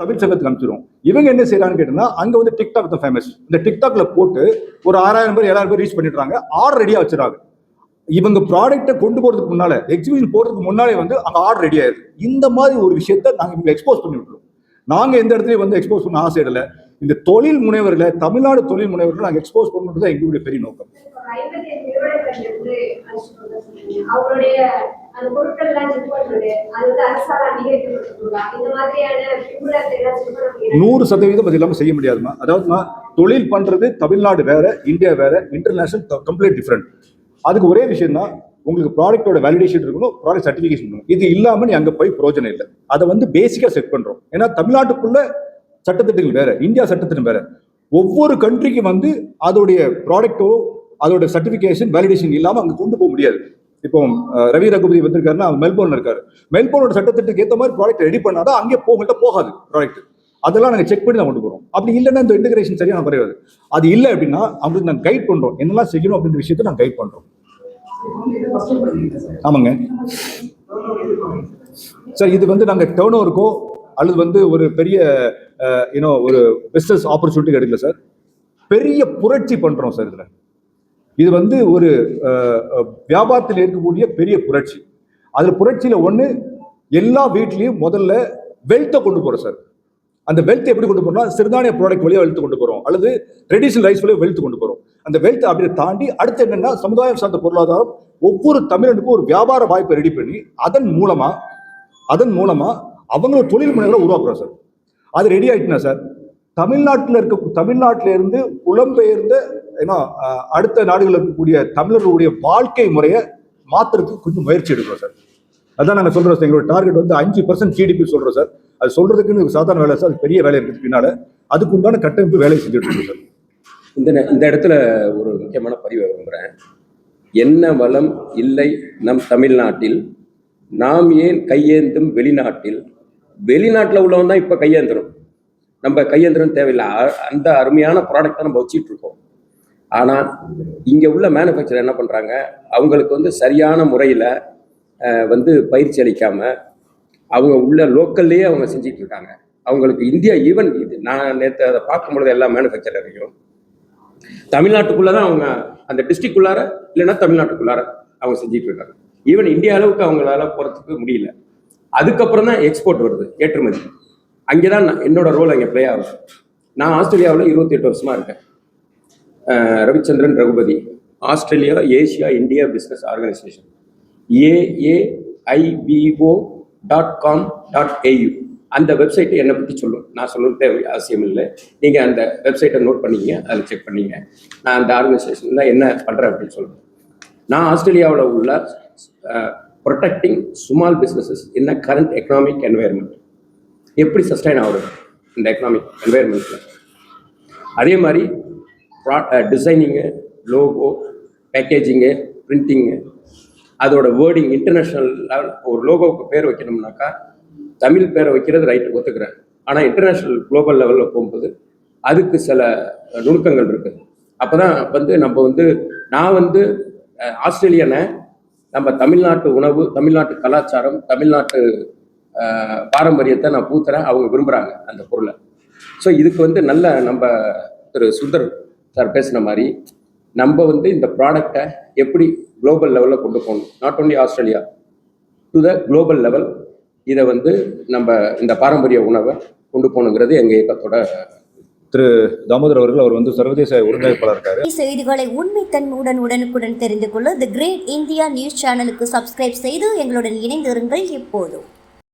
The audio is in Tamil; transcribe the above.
தமிழ் சங்கத்துக்கு அனுப்பிச்சிரும் இவங்க என்ன செய்யறான்னு கேட்டீங்கன்னா அங்க வந்து டிக்டாக் தான் ஃபேமஸ் இந்த டிக்டாக்ல போட்டு ஒரு ஆறாயிரம் பேர் ஏழாயிரம் பேர் ரீச் பண்ணிடுறாங்க. ஆர்டர் ரெடியா வச்சிருக்காங்க இவங்க ப்ராடக்ட்டை கொண்டு போறதுக்கு முன்னால எக்ஸிபிஷன் போறதுக்கு முன்னாலே வந்து அங்க ஆர்டர் ரெடி ஆயிருது இந்த மாதிரி ஒரு விஷயத்த நாங்க இவங்க எக்ஸ்போஸ் பண்ணி விட்டுருவோம். நாங்க எந்த இடத்துலயும் வந்து எக்ஸ்போஸ் பண்ண ஆசை இடல இந்த தொழில் முனைவர்களை தமிழ்நாடு தொழில் முனைவர்களை நாங்க எக்ஸ்போஸ் பண்ணுறது தான் எங்களுடைய பெரிய நோக்கம். நூறு சதவீதம் அது இல்லாமல் செய்ய முடியாதுமா அதாவதுமா தொழில் பண்றது தமிழ்நாடு வேற இந்தியா வேற இன்டர்நேஷனல் கம்ப்ளீட் டிஃப்ரெண்ட் அதுக்கு ஒரே விஷயம் தான் உங்களுக்கு ப்ராடக்ட்டோட வேலிடேஷன் இருக்கணும் ப்ராடக்ட் சர்டிஃபிகேஷன் இருக்கணும். இது இல்லாம நீ அங்க போய் பிரயோஜனம் இல்லை. அதை வந்து பேசிக்கா செட் பண்றோம். ஏன்னா தமிழ்நாட்டுக்குள்ள சட்டத்திட்டங்கள் வேற இந்தியா சட்டத்திட்டம் வேற. ஒவ்வொரு கண்ட்ரிக்கு வந்து அதோடைய ப்ராடக்ட்டோ அதோட சர்டிஃபிகேஷன் வேலிடேஷன் இல்லாமல் அங்கே கொண்டு போக முடியாது. இப்போ ரவி ரகுபதி வந்திருக்காருன்னா மெல்போர்ன் இருக்காரு. மெல்போர்னோட சட்டத்திட்டத்துக்கு ஏற்ற மாதிரி ப்ராடக்ட் ரெடி பண்ணாதான் அங்கே போகல போகாது ப்ராடக்ட் அதெல்லாம் நாங்கள் செக் பண்ணி தான் கொண்டு போகிறோம் அப்படி இல்லைன்னா இந்த இன்டகிரேஷன் சரியாக குறையாது. அது இல்லை அப்படின்னா அவங்களுக்கு நாங்கள் கைட் பண்ணுறோம் என்னெல்லாம் செய்யணும் அப்படின்ற விஷயத்தை நாங்கள் கைட் பண்ணுறோம் ஆமாங்க. சார் இது வந்து நாங்கள் டேர்ன் ஓவருக்கோ அல்லது வந்து ஒரு பெரிய யூனோ ஒரு பிஸ்னஸ் ஆப்பர்ச்சுனிட்டி கிடைக்கல சார். பெரிய புரட்சி பண்ணுறோம் சார் இதில். இது வந்து ஒரு வியாபாரத்தில் இருக்கக்கூடிய பெரிய புரட்சி. அதில் புரட்சியில் ஒன்று எல்லா வீட்லேயும் முதல்ல வெல்த்தை கொண்டு போகிறோம் சார். அந்த வெல்த் எப்படி கொண்டு போகிறோம்னா சிறுதானிய ப்ராடக்ட் வழியாக வெல்த்து கொண்டு போகிறோம் அல்லது ட்ரெடிஷனல் ரைஸ் வழியாக வெல்த்து கொண்டு போகிறோம் அந்த வெல்த் அப்படியே தாண்டி அடுத்து என்னன்னா சமுதாயம் சார்ந்த பொருளாதாரம் ஒவ்வொரு தமிழனுக்கும் ஒரு வியாபார வாய்ப்பை ரெடி பண்ணி அதன் மூலமாக அதன் மூலமாக அவங்களோட தொழில் முனைகளை உருவாக்குறோம் சார். அது ரெடி ஆயிட்டுனா சார் தமிழ்நாட்டில் இருக்க தமிழ்நாட்டில இருந்து புலம்பெயர்ந்த ஏன்னா அடுத்த நாடுகளில் இருக்கக்கூடிய தமிழர்களுடைய வாழ்க்கை முறையை மாற்றுறதுக்கு கொஞ்சம் முயற்சி எடுக்கிறோம் சார். அதான் நாங்கள் சொல்கிறோம் சார் எங்களோட டார்கெட் வந்து அஞ்சு பர்சன்ட் ஜிடிபி சொல்கிறோம் சார். அது சொல்கிறதுக்குன்னு சாதாரண வேலை சார் அது பெரிய வேலை இருக்குது பின்னால். அதுக்கு உண்டான கட்டமைப்பு வேலையை செஞ்சுட்டு இருக்கோம் சார். இந்த நே- இந்த இடத்துல ஒரு முக்கியமான பதிவை விரும்புகிறேன் என்ன வளம் இல்லை நம் தமிழ்நாட்டில்? நாம் ஏன் கையேந்தும் வெளிநாட்டில்? வெளிநாட்டில் உள்ளவன் தான் இப்போ கையேந்திரம். நம்ம கையேந்திரம் தேவையில்லை. அ- அந்த அருமையான ப்ராடக்டை நம்ம வச்சிட்டு இருக்கோம். ஆனால் இங்கே உள்ள மேனுஃபேக்சர் என்ன பண்ணுறாங்க அவங்களுக்கு வந்து சரியான முறையில் வந்து பயிற்சி அளிக்காமல் அவங்க உள்ள லோக்கல்லையே அவங்க செஞ்சிட்டு இருக்காங்க. அவங்களுக்கு இந்தியா ஈவன் இது நான் நேற்று அதை பார்க்கும்பொழுது எல்லா மேனுஃபேக்சரையும் தமிழ்நாட்டுக்குள்ளே தான் அவங்க அந்த டிஸ்ட்ரிக்ட்குள்ளார இல்லைன்னா தமிழ்நாட்டுக்குள்ளார அவங்க செஞ்சிட்டு இருக்காங்க. ஈவன் இந்தியா அளவுக்கு அவங்களால போகிறதுக்கு முடியல. அதுக்கப்புறம் தான் எக்ஸ்போர்ட் வருது ஏற்றுமதி. அங்கே தான் நான் என்னோட ரோல் அங்கே ப்ளே ஆகுது. நான் ஆஸ்திரேலியாவில் இருபத்தி எட்டு வருஷமா இருக்கேன். Ravichandran Raghupathi. Australia Asia India business organisation AAIBO dot com dot AU அந்த வெப்சைட் என்னை பற்றி சொல்லும். நான் சொல்ல தேவை அவசியம் இல்லை. நீங்கள் அந்த வெப்சைட்டை நோட் பண்ணிங்க அதை செக் பண்ணிங்க. நான் அந்த ஆர்கனைசேஷனில் என்ன பண்ணுறேன் அப்படின்னு சொல்லுவேன் நான் ஆஸ்திரேலியாவில் உள்ள protecting small businesses in current economic environment எப்படி சஸ்டைன் ஆகுது இந்த எக்கனாமிக் என்வாயர்மெண்ட்டில் அதே மாதிரி டிசைனிங்கு லோகோ பேக்கேஜிங்கு பிரிண்டிங்கு அதோட வேர்டிங் இன்டர்நேஷ்னல் லெவல் ஒரு லோகோவுக்கு பேர் வைக்கணும்னாக்கா தமிழ் பேரை வைக்கிறது ரைட் ஒத்துக்கிறேன். ஆனால் இன்டர்நேஷ்னல் குளோபல் லெவலில் போகும்போது அதுக்கு சில நுணுக்கங்கள் இருக்குது. அப்போ தான் வந்து நம்ம வந்து நான் வந்து ஆஸ்திரேலியனை நம்ம தமிழ்நாட்டு உணவு தமிழ்நாட்டு கலாச்சாரம் தமிழ்நாட்டு பாரம்பரியத்தை நான் பூத்துறேன். அவங்க விரும்புகிறாங்க அந்த பொருளை. ஸோ இதுக்கு வந்து நல்ல நம்ம திரு சுந்தர் சார் பேசின மாதிரி நம்ம வந்து இந்த ப்ராடக்டை எப்படி குளோபல் லெவலில் கொண்டு போகணும்? Not only Australia to the global level இதை வந்து நம்ம இந்த பாரம்பரிய உணவை கொண்டு போகணுங்கிறது எங்கள் இயக்கத்தோட தாமோதர் அவர்கள் அவர் வந்து சர்வதேச ஒருங்கிணைப்பாளர் இருக்காரு செய்திகளை உண்மைத்தன்மையுடன் உடனுக்குடன் தெரிந்து கொள்ள தி கிரேட் இந்தியா நியூஸ் சேனலுக்கு சப்ஸ்கிரைப் செய்து எங்களுடன் இணைந்திருங்கள் எப்போதும்